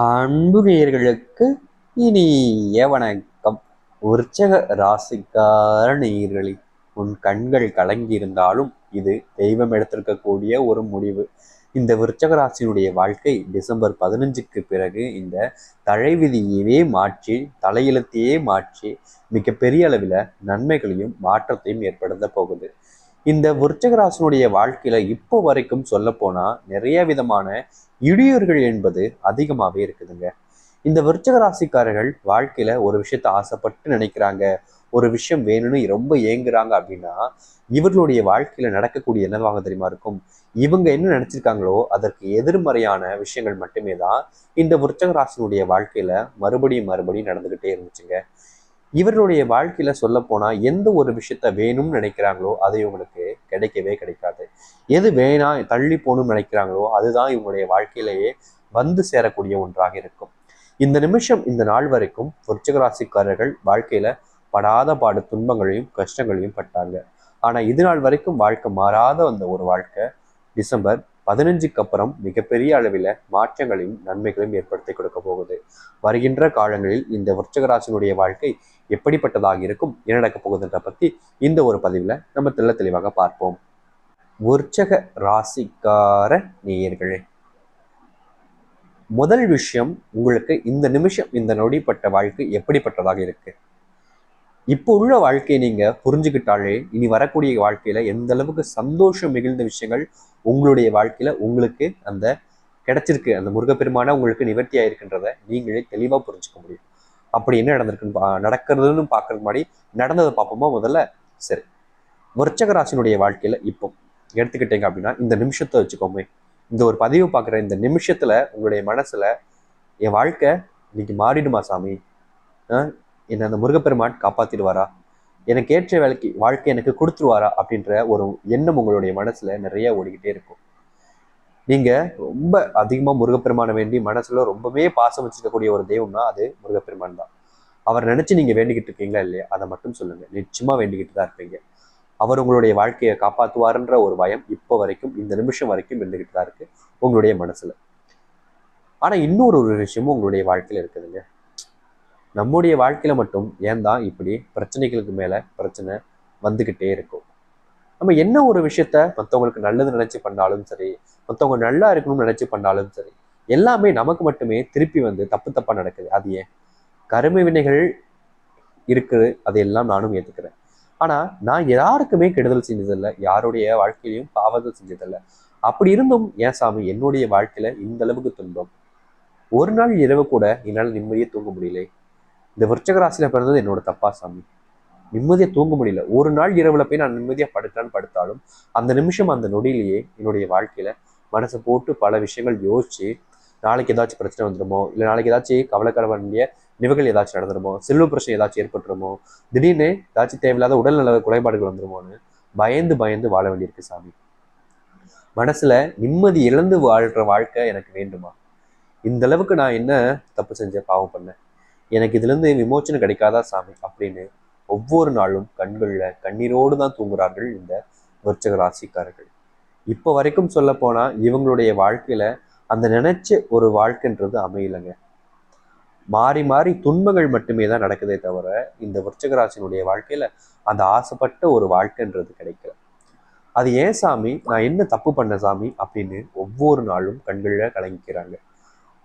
அன்பு நேயர்களுக்கு இனிய வணக்கம். உற்சக ராசிக்கார நேயர்களே உன் கண்கள் கலங்கியிருந்தாலும் இது தெய்வம் எடுத்திருக்கக்கூடிய ஒரு முடிவு. இந்த விருச்சக ராசியினுடைய வாழ்க்கை டிசம்பர் பதினஞ்சுக்கு பிறகு இந்த தலைவிதியவே மாற்றி தலையெழுத்தையே மாற்றி மிகப்பெரிய அளவில் நன்மைகளையும் மாற்றத்தையும் ஏற்படுத்த போகுது. இந்த விருச்சகராசனுடைய வாழ்க்கையில இப்போ வரைக்கும் சொல்ல போனா நிறைய விதமான இடியூர்கள் என்பது அதிகமாகவே இருக்குதுங்க. இந்த விருச்சக ராசிக்காரர்கள் வாழ்க்கையில ஒரு விஷயத்த ஆசைப்பட்டு நினைக்கிறாங்க. ஒரு விஷயம் வேணும்னு ரொம்ப ஏங்குறாங்க அப்படின்னா இவர்களுடைய வாழ்க்கையில நடக்கக்கூடிய என்னவாக தெரியுமா இருக்கும்? இவங்க என்ன நினைச்சிருக்காங்களோ அதற்கு எதிர்மறையான விஷயங்கள் மட்டுமே தான் இந்த விருச்சக ராசினுடைய வாழ்க்கையில மறுபடியும் மறுபடியும் நடந்துகிட்டே இருந்துச்சுங்க. இவர்களுடைய வாழ்க்கையில சொல்ல போனா எந்த ஒரு விஷயத்த வேணும்னு நினைக்கிறாங்களோ அது இவங்களுக்கு கிடைக்கவே கிடைக்காது. எது வேணாம் தள்ளி போகணும்னு நினைக்கிறாங்களோ அதுதான் இவங்களுடைய வாழ்க்கையிலேயே வந்து சேரக்கூடிய ஒன்றாக இருக்கும். இந்த நிமிஷம் இந்த நாள் வரைக்கும் ராசிக்காரர்கள் வாழ்க்கையில படாத பாடு துன்பங்களையும் கஷ்டங்களையும் பட்டாங்க. ஆனா இது நாள் வரைக்கும் வாழ்க்கை மாறாத அந்த ஒரு வாழ்க்கை. டிசம்பர் பதினஞ்சுக்கு அப்புறம் மிகப்பெரிய அளவில் மாற்றங்களையும் நன்மைகளையும் ஏற்படுத்தி கொடுக்க போகுது. வருகின்ற காலங்களில் இந்த விருச்சகராசினுடைய வாழ்க்கை எப்படிப்பட்டதாக இருக்கும் என்ன நடக்க போகுதுன்ற பற்றி இந்த ஒரு பதிவில் நம்ம தெள்ள தெளிவாக பார்ப்போம். விருச்சக ராசிக்கார நேயர்களே முதல் விஷயம் உங்களுக்கு இந்த நிமிஷம் இந்த நொடிப்பட்ட வாழ்க்கை எப்படிப்பட்டதாக இருக்கு? இப்போ உள்ள வாழ்க்கையை நீங்கள் புரிஞ்சுக்கிட்டாலே இனி வரக்கூடிய வாழ்க்கையில் எந்த அளவுக்கு சந்தோஷம் மிகுந்த விஷயங்கள் உங்களுடைய வாழ்க்கையில் உங்களுக்கு அந்த கிடைச்சிருக்கு அந்த முருகப்பெருமான உங்களுக்கு நிவர்த்தி ஆயிருக்குன்றத நீங்களே தெளிவாக புரிஞ்சுக்க முடியும். அப்படி என்ன நடந்திருக்குன்னு பா- நடக்கிறதுன்னு பார்க்கறதுக்கு முன்னாடி நடந்ததை பார்ப்போமா முதல்ல? சரி. விருச்சகராசினுடைய வாழ்க்கையில் இப்போ எடுத்துக்கிட்டீங்க அப்படின்னா இந்த நிமிஷத்தை வச்சுக்கோமே. இந்த ஒரு பதிவு பார்க்குற இந்த நிமிஷத்தில் உங்களுடைய மனசில் என் வாழ்க்கை இன்னைக்கு மாறிடுமா சாமி? என்னை அந்த முருகப்பெருமான் காப்பாத்திடுவாரா? எனக்கு ஏற்ற வேலைக்கு வாழ்க்கை எனக்கு கொடுத்துருவாரா? அப்படின்ற ஒரு எண்ணம் உங்களுடைய மனசுல நிறைய ஓடிக்கிட்டே இருக்கும். நீங்க ரொம்ப அதிகமா முருகப்பெருமானை வேண்டி மனசுல ரொம்பவே பாசம் வச்சுக்கக்கூடிய ஒரு தெய்வம்னா அது முருகப்பெருமான் தான். அவர் நினைச்சு நீங்க வேண்டிக்கிட்டு இருக்கீங்களா இல்லையா? அதை மட்டும் சொல்லுங்க. நிச்சயமா வேண்டிக்கிட்டு தான் இருப்பீங்க. அவர் உங்களுடைய வாழ்க்கையை காப்பாற்றுவாருன்ற ஒரு பயம் இப்போ வரைக்கும் இந்த நிமிஷம் வரைக்கும் இருந்துகிட்டு தான் இருக்கு உங்களுடைய மனசுல. ஆனால் இன்னொரு ஒரு விஷயமும் உங்களுடைய வாழ்க்கையில் இருக்குதுங்க நம்முடைய வாழ்க்கையில் மட்டும் ஏன் தான் இப்படி பிரச்சனைகளுக்கு மேலே பிரச்சனை வந்துக்கிட்டே இருக்கும்? நம்ம என்ன ஒரு விஷயத்த மற்றவங்களுக்கு நல்லது நினச்சி பண்ணாலும் சரி மற்றவங்க நல்லா இருக்கணும்னு நினச்சி பண்ணாலும் சரி எல்லாமே நமக்கு மட்டுமே திருப்பி வந்து தப்பு தப்பாக நடக்குது. அது ஏன்? கருமை வினைகள் இருக்குது. அதையெல்லாம் நானும் ஏற்றுக்கிறேன் ஆனால் நான் யாருக்குமே கெடுதல் செஞ்சதில்லை. யாருடைய வாழ்க்கையிலையும் பாவதல் செஞ்சதில்லை. அப்படி இருந்தும் ஏன் சாமி என்னுடைய வாழ்க்கையில் இந்த அளவுக்கு துன்பம்? ஒரு நாள் இரவு கூட என்னால் நிம்மதியே தூங்க முடியலை. இந்த விருச்சக ராசியில் பிறந்தது என்னோட தப்பா சாமி. நிம்மதியாக தூங்க முடியல. ஒரு நாள் இரவுல போய் நான் நிம்மதியாக படுத்தான்னு படுத்தாலும் அந்த நிமிஷம் அந்த நொடியிலேயே என்னுடைய வாழ்க்கையில மனசை போட்டு பல விஷயங்கள் யோசிச்சு நாளைக்கு ஏதாச்சும் பிரச்சனை வந்துடுமோ இல்லை நாளைக்கு ஏதாச்சும் கவலைக்கட வேண்டிய நிகழ்வுகள் ஏதாச்சும் நடந்துருமோ செல்வ பிரச்சனை ஏதாச்சும் ஏற்பட்டுருமோ திடீர்னு ஏதாச்சும் தேவையில்லாத உடல்நல குறைபாடுகள் வந்துருமோன்னு பயந்து பயந்து வாழ வேண்டியிருக்கு சாமி. மனசுல நிம்மதி இழந்து வாழ்கிற வாழ்க்கை எனக்கு வேண்டுமா? இந்த அளவுக்கு நான் என்ன தப்பு செஞ்ச பாவம் பண்ணேன்? எனக்கு இதுலேருந்து விமோச்சனம் கிடைக்காதா சாமி? அப்படின்னு ஒவ்வொரு நாளும் கண்களில் கண்ணீரோடு தான் தூங்குறார்கள் இந்த விருச்சக ராசிக்காரர்கள். இப்போ வரைக்கும் சொல்ல போனால் இவங்களுடைய வாழ்க்கையில் அந்த நினைச்ச ஒரு வாழ்க்கைன்றது அமையலைங்க. மாறி மாறி துன்பங்கள் மட்டுமே தான் நடக்குதே தவிர இந்த விருச்சக ராசினுடைய அந்த ஆசைப்பட்ட ஒரு வாழ்க்கைன்றது கிடைக்கல. அது ஏன் சாமி? நான் என்ன தப்பு பண்ண சாமி? அப்படின்னு ஒவ்வொரு நாளும் கண்களில் கலங்கிக்கிறாங்க.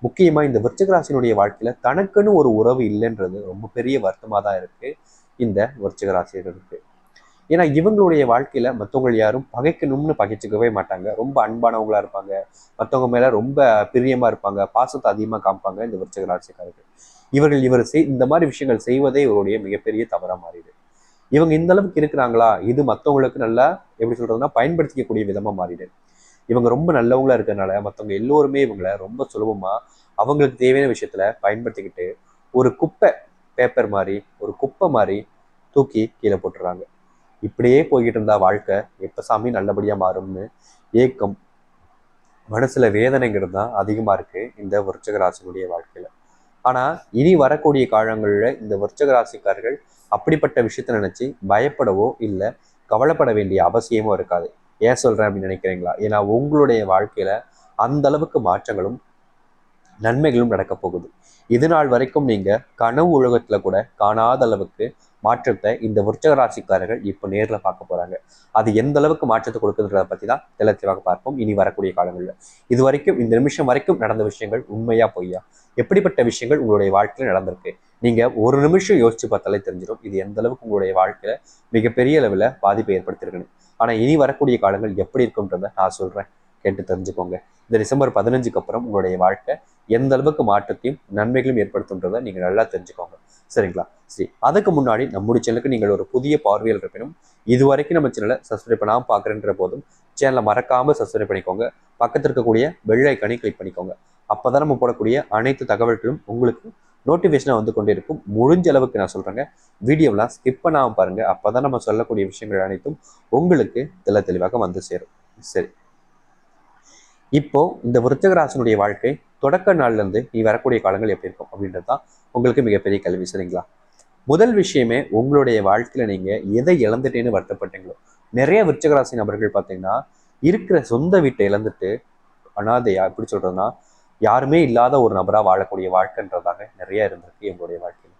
முக்கியமா இந்த விருச்சகராசினுடைய வாழ்க்கையில் வாழ்க்கையில தனக்குன்னு ஒரு உறவு இல்லைன்றது ரொம்ப பெரிய வருத்தமாக தான் இருக்கு. இந்த விருச்சகராசியர்களுக்கு ஏன்னா இவங்களுடைய வாழ்க்கையில மற்றவங்க யாரும் பகைக்கணும்னு பகைச்சிக்கவே மாட்டாங்க. ரொம்ப அன்பானவங்களா இருப்பாங்க. மற்றவங்க மேல ரொம்ப பிரியமா இருப்பாங்க. பாசத்தை அதிகமா காமிப்பாங்க இந்த விருச்சகராசிக்காரர்கள் இவர்கள் இவர் செய் இந்த மாதிரி விஷயங்கள் செய்வதே இவருடைய மிகப்பெரிய தவறா மாறிடுது. இவங்க இந்த அளவுக்கு இருக்கிறாங்களா? இது மற்றவங்களுக்கு நல்லா எப்படி சொல்றதுன்னா பயன்படுத்திக்கக்கூடிய விதமா மாறிடுது. இவங்க ரொம்ப நல்லவங்களா இருக்கிறதுனால மற்றவங்க எல்லோருமே இவங்களை ரொம்ப சுலபமா அவங்களுக்கு தேவையான விஷயத்துல பயன்படுத்திக்கிட்டு ஒரு குப்பை பேப்பர் மாதிரி ஒரு குப்பை மாதிரி தூக்கி கீழே போட்டுறாங்க. இப்படியே போய்கிட்டு இருந்தா வாழ்க்கை எப்ப சாமி நல்லபடியா மாறும்னு ஏக்கம் மனசுல வேதனைங்கிறது தான் அதிகமா இருக்கு இந்த விருச்சக ராசினுடைய வாழ்க்கையில. ஆனா இனி வரக்கூடிய காலங்களில் இந்த விருச்சக ராசிக்காரர்கள் அப்படிப்பட்ட விஷயத்த நினைச்சு பயப்படவோ இல்லை கவலைப்பட வேண்டிய அவசியமோ இருக்காது. ஏன் சொல்கிறேன் அப்படின்னு நினைக்கிறீங்களா? ஏன்னா உங்களுடைய வாழ்க்கையில் அந்த அளவுக்கு மாற்றங்களும் நன்மைகளும் நடக்கப் போகுது. இது நாள் வரைக்கும் நீங்கள் கனவு உலகத்தில் கூட காணாத அளவுக்கு மாற்றத்தை இந்த விருச்சக ராசிக்காரர்கள் இப்போ நேரில் பார்க்க போகிறாங்க அது எந்த அளவுக்கு மாற்றத்தை கொடுக்குதுன்றத பற்றி தான் தெளிவாக பார்ப்போம். இனி வரக்கூடிய காலங்களில். இது வரைக்கும் இந்த நிமிஷம் வரைக்கும் நடந்த விஷயங்கள் உண்மையாக பொய்யா? எப்படிப்பட்ட விஷயங்கள் உங்களுடைய வாழ்க்கையில் நடந்திருக்கு? நீங்க ஒரு நிமிஷம் யோசிச்சு பார்த்தாலே தெரிஞ்சிடும். இது எந்த அளவுக்கு உங்களுடைய வாழ்க்கையில மிகப்பெரிய அளவில் பாதிப்பை ஏற்படுத்திருக்குன்னு ஆனா இனி வரக்கூடிய காலங்கள் எப்படி இருக்குன்றத நான் சொல்றேன். கேட்டு தெரிஞ்சுக்கோங்க. இந்த டிசம்பர் பதினஞ்சுக்கு அப்புறம் உங்களுடைய வாழ்க்கை எந்த அளவுக்கு மாற்றத்தையும் நன்மைகளும் ஏற்படுத்துன்றதை நீங்க நல்லா தெரிஞ்சுக்கோங்க. சரிங்களா? சரி அதுக்கு முன்னாடி நம்முடைய சேனலுக்கு நீங்கள் ஒரு புதிய பார்வையில் இருப்பினும் இது வரைக்கும் நம்ம சேனலை சப்ஸ்கிரைப் பண்ணாமல் பார்க்குறேன்ற போதும் சேனலை மறக்காம சப்ஸ்கிரைப் பண்ணிக்கோங்க. பக்கத்தில் இருக்கக்கூடிய வெள்ளை கனி கிளிக் பண்ணிக்கோங்க. அப்போதான் நம்ம போடக்கூடிய அனைத்து தகவல்களும் உங்களுக்கு நோட்டிஃபிகேஷனாக வந்து கொண்டே இருக்கும் முடிஞ்ச அளவுக்கு நான் சொல்கிறேங்க வீடியோலாம் ஸ்கிப் பண்ணாமல் பாருங்க. அப்பதான் நம்ம சொல்லக்கூடிய விஷயங்கள் அனைத்தும் உங்களுக்கு தெல தெளிவாக வந்து சேரும். சரி. இப்போ இந்த விருச்சகராசனுடைய வாழ்க்கை தொடக்க நாள்ல இருந்து நீ வரக்கூடிய காலங்கள் எப்படி இருக்கும் அப்படின்றது தான் உங்களுக்கு மிகப்பெரிய கல்வி சரிங்களா? முதல் விஷயமே உங்களுடைய வாழ்க்கையில நீங்க எதை இழந்துட்டேன்னு வருத்தப்பட்டீங்களோ. நிறைய விருச்சகராசி நபர்கள் பார்த்தீங்கன்னா இருக்கிற சொந்த வீட்டை இழந்துட்டு அனாதையா எப்படி சொல்றதுன்னா யாருமே இல்லாத ஒரு நபரா வாழக்கூடிய வாழ்க்கைன்றதாக நிறைய இருந்திருக்கு எங்களுடைய வாழ்க்கையில்.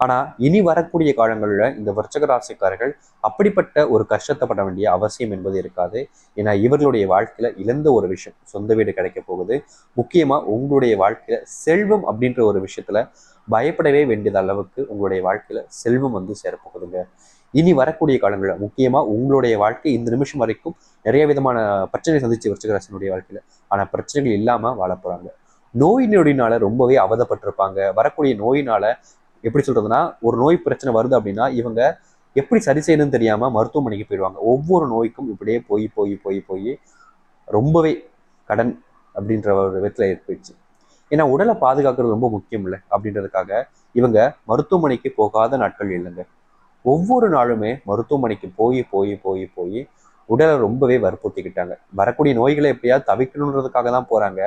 ஆனா இனி வரக்கூடிய காலங்களில் இந்த விருச்சக ராசிக்காரர்கள் அப்படிப்பட்ட ஒரு கஷ்டத்தைப்பட வேண்டிய அவசியம் என்பது இருக்காது. ஏன்னா இவர்களுடைய வாழ்க்கையில இழந்த ஒரு விஷயம் சொந்த வீடு கிடைக்க போகுது. முக்கியமா உங்களுடைய வாழ்க்கையில செல்வம் அப்படின்ற ஒரு விஷயத்துல பயப்படவே வேண்டியது அளவுக்கு உங்களுடைய வாழ்க்கையில செல்வம் வந்து சேரப்போகுதுங்க. இனி வரக்கூடிய காலங்களில் முக்கியமாக உங்களுடைய வாழ்க்கை இந்த நிமிஷம் வரைக்கும் நிறைய விதமான பிரச்சனை சந்திச்சு விருச்சகராசனுடைய வாழ்க்கையில். ஆனால் பிரச்சனைகள் இல்லாமல் வாழ போகிறாங்க நோய் நொடினால ரொம்பவே அவதப்பட்டிருப்பாங்க. வரக்கூடிய நோயினால எப்படி சொல்றதுன்னா ஒரு நோய் பிரச்சனை வருது அப்படின்னா இவங்க எப்படி சரி செய்யணும்னு தெரியாமல் மருத்துவமனைக்கு போயிடுவாங்க. ஒவ்வொரு நோய்க்கும் இப்படியே போய் போய் போய் போய் ரொம்பவே கடன் அப்படின்ற ஒரு விதத்தில் ஏற்படுச்சு ஏன்னா உடலை பாதுகாக்கிறது ரொம்ப முக்கியம் இல்லை அப்படின்றதுக்காக இவங்க மருத்துவமனைக்கு போகாத நாட்கள் இல்லைங்க. ஒவ்வொரு நாளுமே மருத்துவமனைக்கு போய் போய் போய் போய் உடலை ரொம்பவே வற்புறுத்திக்கிட்டாங்க. வரக்கூடிய நோய்களை எப்படியாவது தவிர்க்கணுன்றதுக்காக தான் போறாங்க.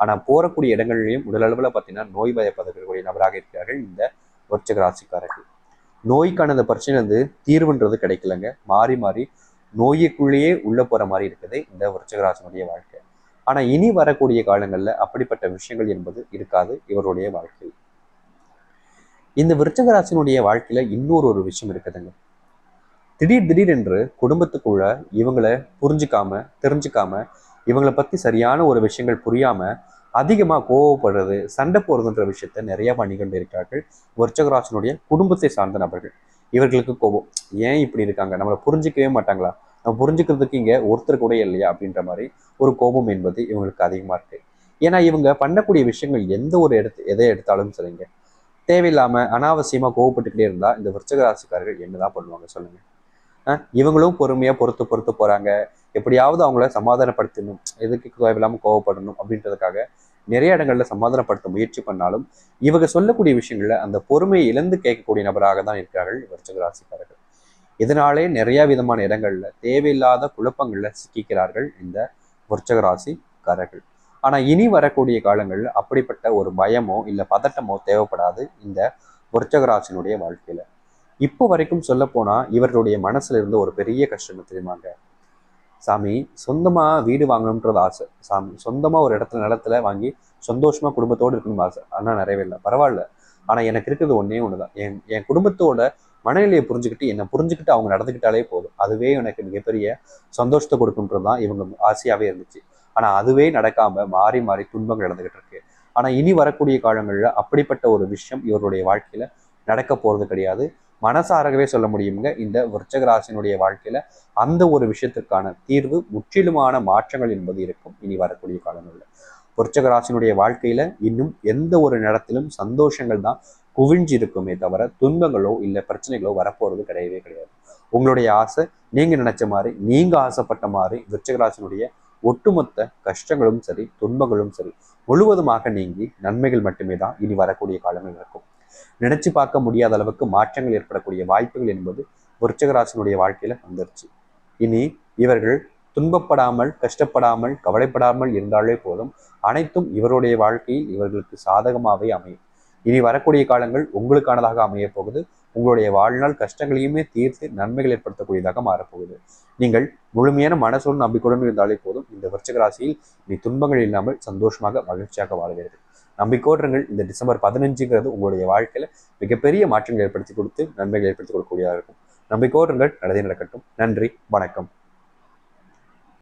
ஆனா போறக்கூடிய இடங்கள்லையும் உடல் பார்த்தீங்கன்னா நோய் பயப்பதற்கக்கூடிய நபராக இருக்கிறார்கள் இந்த விருச்சக ராசிக்காரர்கள். நோய்க்கான அந்த பிரச்சனை வந்து தீர்வுன்றது கிடைக்கலங்க. மாறி மாறி நோய்க்குள்ளேயே உள்ள போற மாதிரி இருக்குது இந்த விருச்சக ராசினுடைய வாழ்க்கை. ஆனா இனி வரக்கூடிய காலங்கள்ல அப்படிப்பட்ட விஷயங்கள் என்பது இருக்காது இவருடைய வாழ்க்கையில். இந்த விருச்சகராசினுடைய வாழ்க்கையில இன்னொரு ஒரு விஷயம் இருக்குதுங்க. திடீர் திடீர் என்று குடும்பத்துக்குள்ள இவங்களை புரிஞ்சுக்காம தெரிஞ்சுக்காம இவங்களை பத்தி சரியான ஒரு விஷயங்கள் புரியாம அதிகமா கோவப்படுறது சண்டை போடுறதுன்ற விஷயத்த நிறைய பண்ணிக்கொண்டு இருக்கிறார்கள் விருச்சகராசினுடைய குடும்பத்தை சார்ந்த நபர்கள். இவர்களுக்கு கோபம். ஏன் இப்படி இருக்காங்க? நம்மளை புரிஞ்சிக்கவே மாட்டாங்களா? நம்ம புரிஞ்சுக்கிறதுக்கு இங்கே ஒருத்தர் கூட இல்லையா? அப்படின்ற மாதிரி ஒரு கோபம் என்பது இவங்களுக்கு அதிகமாக இருக்கு. ஏன்னா இவங்க பண்ணக்கூடிய விஷயங்கள் எந்த ஒரு எடுத்து எதை எடுத்தாலும் சரிங்க. தேவையில்லாமல் அனாவசியமாக கோவப்பட்டுக்கிட்டே இருந்தால் இந்த விருச்சக ராசிக்காரர்கள் என்னதான் பண்ணுவாங்க சொல்லுங்க. இவங்களும் பொறுமையாக பொறுத்து பொறுத்து போகிறாங்க எப்படியாவது அவங்கள சமாதானப்படுத்தணும். எதுக்கு தேவையில்லாமல் கோவப்படணும் அப்படின்றதுக்காக நிறைய இடங்களில் சமாதானப்படுத்த முயற்சி பண்ணாலும் இவங்க சொல்லக்கூடிய விஷயங்களில் அந்த பொறுமையை இழந்து கேட்கக்கூடிய நபராக தான் இருக்கிறார்கள் விருச்சக ராசிக்காரர்கள். இதனாலே நிறைய விதமான இடங்களில் தேவையில்லாத குழப்பங்களில் சிக்கிக்கிறார்கள் இந்த விருச்சக ஆனால் இனி வரக்கூடிய காலங்களில் அப்படிப்பட்ட ஒரு பயமோ இல்லை பதட்டமோ தேவைப்படாது இந்த விருச்சக வாழ்க்கையில். இப்போ வரைக்கும் சொல்லப்போனால் இவர்களுடைய மனசில் இருந்த ஒரு பெரிய கஷ்டம் தெரியுமாங்க சாமி சொந்தமாக வீடு வாங்கணுன்றது ஆசை. சாமி சொந்தமாக ஒரு இடத்துல நிலத்துல வாங்கி சந்தோஷமாக குடும்பத்தோடு இருக்கணும் ஆசை. ஆனால் நிறையவே இல்லை. பரவாயில்ல. ஆனால் எனக்கு இருக்கிறது ஒன்றே ஒன்று தான் என் என் குடும்பத்தோட மனநிலையை புரிஞ்சுக்கிட்டு என்னை புரிஞ்சுக்கிட்டு அவங்க நடந்துக்கிட்டாலே போதும். அதுவே எனக்கு மிகப்பெரிய சந்தோஷத்தை கொடுக்குன்றது தான் இவங்க ஆசையாகவே இருந்துச்சு. ஆனால் அதுவே நடக்காமல் மாறி மாறி துன்பங்கள் நடந்துகிட்டு இருக்கு. ஆனால் இனி வரக்கூடிய காலங்களில் அப்படிப்பட்ட ஒரு விஷயம் இவருடைய வாழ்க்கையில் நடக்க போகிறது கிடையாது. மனசாரகவே சொல்ல முடியுங்க இந்த விருச்சகராசினுடைய வாழ்க்கையில் வாழ்க்கையில அந்த ஒரு விஷயத்திற்கான தீர்வு முற்றிலுமான மாற்றங்கள் என்பது இருக்கும் இனி வரக்கூடிய காலங்களில். விருச்சகராசினுடைய வாழ்க்கையில் வாழ்க்கையில இன்னும் எந்த ஒரு நேரத்திலும் சந்தோஷங்கள் தான் குவிஞ்சிருக்குமே தவிர துன்பங்களோ இல்லை பிரச்சனைகளோ வரப்போறது கிடையவே கிடையாது. உங்களுடைய ஆசை நீங்க நினைச்ச மாதிரி நீங்க ஆசைப்பட்ட மாதிரி விருச்சகராசினுடைய ஒட்டுமொத்த கஷ்டங்களும் சரி துன்பங்களும் சரி முழுவதுமாக நீங்கி நன்மைகள் மட்டுமே தான் இனி வரக்கூடிய காலங்கள் இருக்கும். நினைச்சு பார்க்க முடியாத அளவுக்கு மாற்றங்கள் ஏற்படக்கூடிய வாய்ப்புகள் என்பது விருச்சகராசனுடைய வாழ்க்கையில வந்துருச்சு. இனி இவர்கள் துன்பப்படாமல் கஷ்டப்படாமல் கவலைப்படாமல் இருந்தாலே போதும். அனைத்தும் இவருடைய வாழ்க்கையில் இவர்களுக்கு சாதகமாகவே அமையும். இனி வரக்கூடிய காலங்கள் உங்களுக்கானதாக அமையப் போகுது. உங்களுடைய வாழ்நாள் கஷ்டங்களையுமே தீர்த்து நன்மைகள் ஏற்படுத்தக்கூடியதாக மாறப்போகுது. நீங்கள் முழுமையான மனசோடு நம்பிக்கையுடன் இருந்தாலே போதும். இந்த விருச்சக ராசியில் நீ துன்பங்கள் இல்லாமல் சந்தோஷமாக மகிழ்ச்சியாக வாழ்வீர்கள். நம்பிக்கோடுங்கள் இந்த டிசம்பர் பதினஞ்சுங்கிறது உங்களுடைய வாழ்க்கையில மிகப்பெரிய மாற்றங்கள் ஏற்படுத்தி கொடுத்து நன்மைகள் ஏற்படுத்தி கொடுக்கக்கூடியதாக இருக்கும். நம்பிக்கோடுங்கள் நல்லதே நடக்கட்டும். நன்றி வணக்கம்.